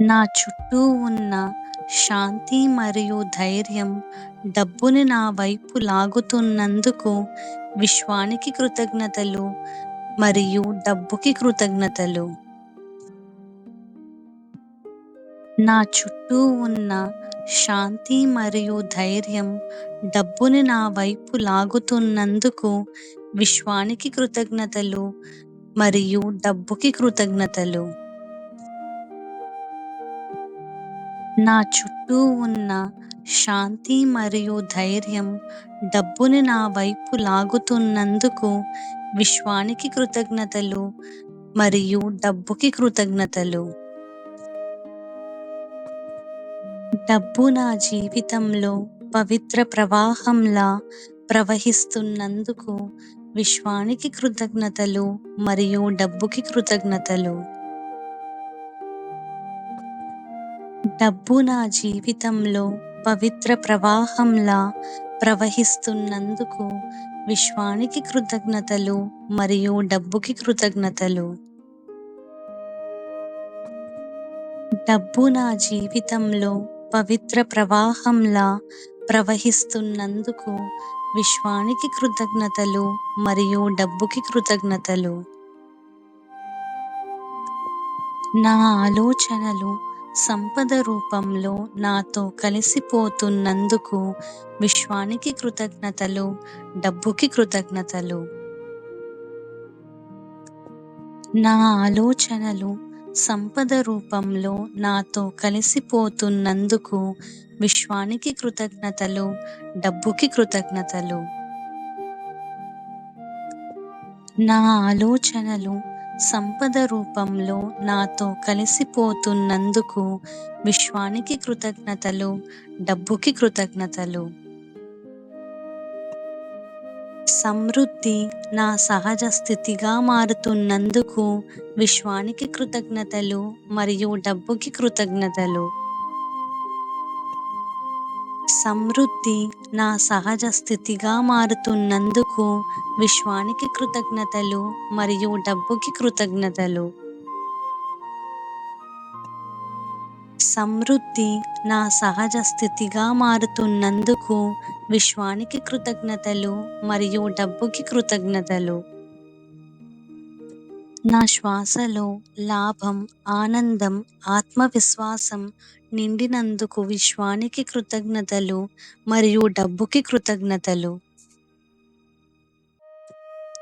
నా చుట్టూ ఉన్న శాంతి మరియు ధైర్యం డబ్బుని నా వైపు లాగుతున్నందుకు విశ్వానికి కృతజ్ఞతలు మరియు డబ్బుకి కృతజ్ఞతలు. నా చుట్టూ ఉన్న శాంతి మరియు ధైర్యం డబ్బుని నా వైపు లాగుతున్నందుకు విశ్వానికి కృతజ్ఞతలు మరియు డబ్బుకి కృతజ్ఞతలు. నా చుట్టూ ఉన్న శాంతి మరియు ధైర్యం డబ్బుని నా వైపు లాగుతున్నందుకు విశ్వానికి కృతజ్ఞతలు మరియు డబ్బుకి కృతజ్ఞతలు. డబ్బు నా జీవితంలో పవిత్ర ప్రవాహంలా ప్రవహిస్తున్నందుకు విశ్వానికి కృతజ్ఞతలు మరియు డబ్బుకి కృతజ్ఞతలు. డబ్బు నా జీవితంలో పవిత్ర ప్రవాహంలా ప్రవహిస్తున్నందుకు విశ్వానికి కృతజ్ఞతలు మరియు డబ్బుకి కృతజ్ఞతలు. డబ్బు నా జీవితంలో పవిత్ర ప్రవాహంలా ప్రవహిస్తున్నందుకు విశ్వానికి కృతజ్ఞతలు మరియు డబ్బుకి కృతజ్ఞతలు. నా ఆలోచనలు సంపద రూపంలో నాతో కలిసిపోతున్నందుకు విశ్వానికి కృతజ్ఞతలు డబ్బుకి కృతజ్ఞతలు. నా ఆలోచనలు సంపద రూపంలో నాతో కలిసిపోతున్నందుకు విశ్వానికి కృతజ్ఞతలు డబ్బుకి కృతజ్ఞతలు. నా ఆలోచనలు సంపద రూపంలో నాతో కలిసిపోతున్నందుకు విశ్వానికి కృతజ్ఞతలు డబ్బుకి కృతజ్ఞతలు. సమృద్ధి నా సహజ స్థితిగా మారుతున్నందుకు విశ్వానికి కృతజ్ఞతలు మరియు డబ్బుకి కృతజ్ఞతలు. సమృద్ధి నా సహజ స్థితిగా మారుతున్నందుకు విశ్వానికి కృతజ్ఞతలు మరియు డబ్బుకి కృతజ్ఞతలు. సమృద్ధి నా సహజ స్థితిగా మారుతున్నందుకు విశ్వానికి కృతజ్ఞతలు మరియు డబ్బుకి కృతజ్ఞతలు. నా శ్వాసలో లాభం ఆనందం ఆత్మవిశ్వాసం నిండినందుకు విశ్వానికి కృతజ్ఞతలు మరియు డబ్బుకి కృతజ్ఞతలు.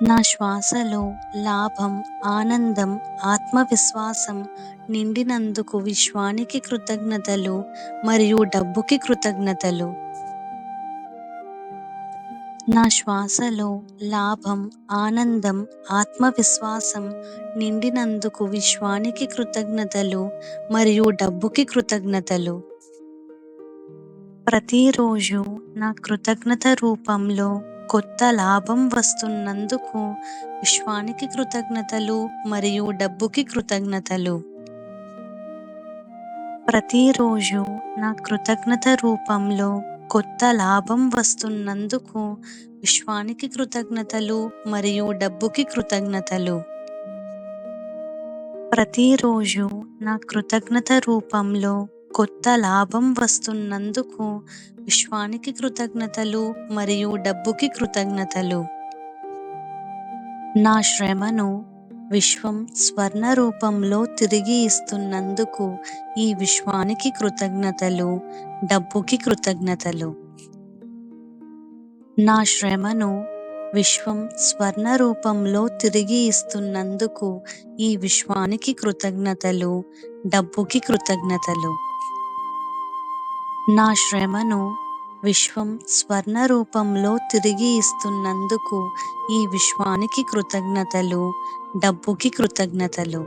నా శ్వాసలో లాభం ఆనందం ఆత్మవిశ్వాసం నిండినందుకు విశ్వానికి కృతజ్ఞతలు మరియు డబ్బుకి కృతజ్ఞతలు. నా శ్వాసలో లాభం ఆనందం ఆత్మవిశ్వాసం నిండినందుకు విశ్వానికి కృతజ్ఞతలు మరియు డబ్బుకి కృతజ్ఞతలు. ప్రతిరోజు నా కృతజ్ఞత రూపంలో కొత్త లాభం వస్తున్నందుకు విశ్వానికి కృతజ్ఞతలు మరియు డబ్బుకి కృతజ్ఞతలు. ప్రతిరోజు నా కృతజ్ఞత రూపంలో కొత్త లాభం వస్తున్నందుకు విశ్వానికి కృతజ్ఞతలు మరియు డబ్బుకి కృతజ్ఞతలు. ప్రతిరోజు నా కృతజ్ఞత రూపంలో కొత్త లాభం వస్తున్నందుకు విశ్వానికి కృతజ్ఞతలు మరియు డబ్బుకి కృతజ్ఞతలు. నా శ్రమను విశ్వం స్వర్ణ రూపంలో తిరిగి ఇస్తున్నందుకు ఈ విశ్వానికి కృతజ్ఞతలు డబ్బుకి కృతజ్ఞతలు. నా శ్రమను విశ్వం స్వర్ణ రూపంలో తిరిగి ఇస్తున్నందుకు ఈ విశ్వానికి కృతజ్ఞతలు డబ్బుకి కృతజ్ఞతలు. నా శ్రమను విశ్వం స్వర్ణ రూపంలో తిరిగి ఇస్తున్నందుకు ఈ విశ్వానికి కృతజ్ఞతలు డబ్బుకి కృతజ్ఞతలు.